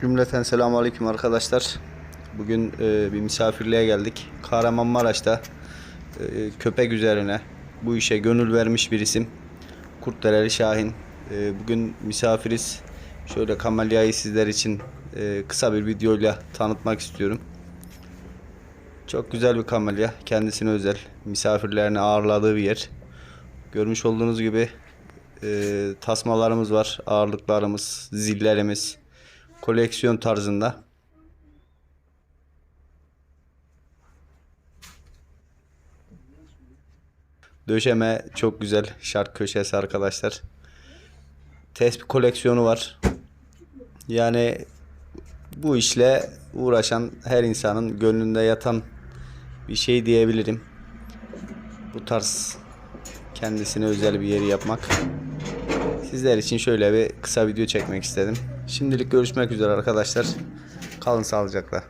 Cümleten selamun aleyküm arkadaşlar. Bugün e, bir misafirliğe geldik. Kahramanmaraş'ta e, köpek üzerine bu işe gönül vermiş bir isim. Kurtdereli Şahin. E, bugün misafiriz. Şöyle kamelyayı sizler için e, kısa bir videoyla tanıtmak istiyorum. Çok güzel bir kamelya. Kendisine özel. Misafirlerini ağırladığı bir yer. Görmüş olduğunuz gibi e, tasmalarımız var. Ağırlıklarımız, zillerimiz. Koleksiyon tarzında. Döşeme çok güzel. Şark köşesi arkadaşlar. Tespih koleksiyonu var. Yani bu işle uğraşan her insanın gönlünde yatan bir şey diyebilirim. Bu tarz kendisine özel bir yeri yapmak. Sizler için şöyle bir kısa video çekmek istedim. Şimdilik görüşmek üzere arkadaşlar. Kalın sağlıcakla.